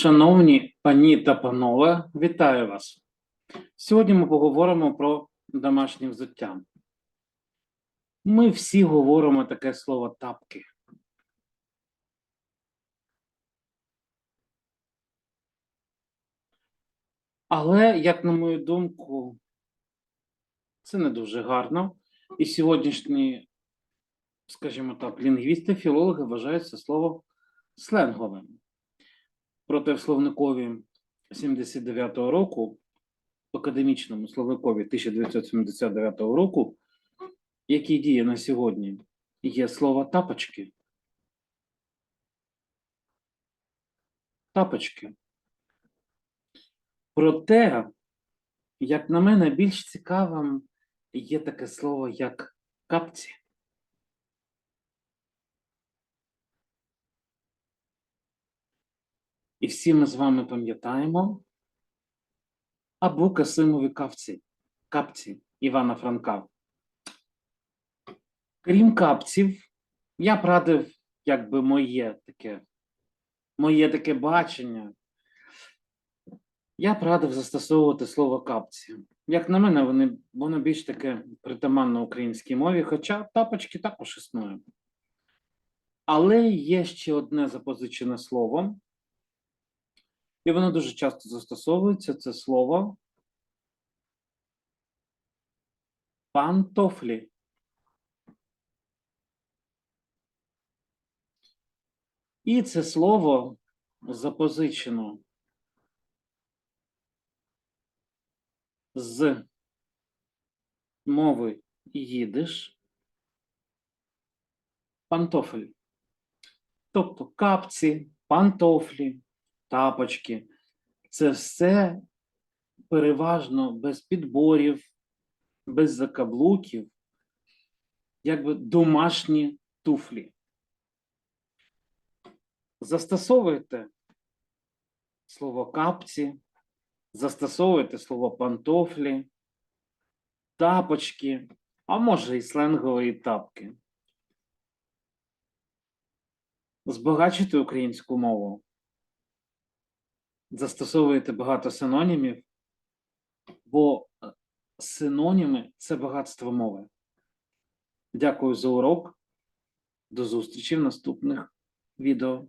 Шановні пані та панове, вітаю вас. Сьогодні ми поговоримо про домашнє взуття. Ми всі говоримо таке слово тапки. Але, як на мою думку, це не дуже гарно. І сьогоднішні, скажімо так, лінгвісти, філологи вважають це слово сленговим. Проте в словникові 79-го року, академічному словникові 1979 року, який діє на сьогодні, є слово тапочки. Тапочки. Проте, як на мене, більш цікавим є таке слово, як капці. І всі ми з вами пам'ятаємо або Касимові капці, капці Івана Франка. Крім капців, я б радив, якби моє таке, моє таке бачення. Я б радив застосовувати слово капці. Як на мене, вони, воно більш таке притаманно українській мові, хоча тапочки також існує. Але є ще одне запозичене слово, і воно дуже часто застосовується це слово пантофлі. І це слово запозичено з мови їдиш пантофель. Тобто капці, пантофлі, тапочки. Це все переважно без підборів, без закаблуків, якби домашні туфлі. Застосовуйте слово капці, застосовуйте слово пантофлі, тапочки, а може і сленгові тапки. Збагачуйте українську мову. Застосовуєте багато синонімів, бо е, синоніми це багатство мови. Дякую за урок. До зустрічі в наступних відео.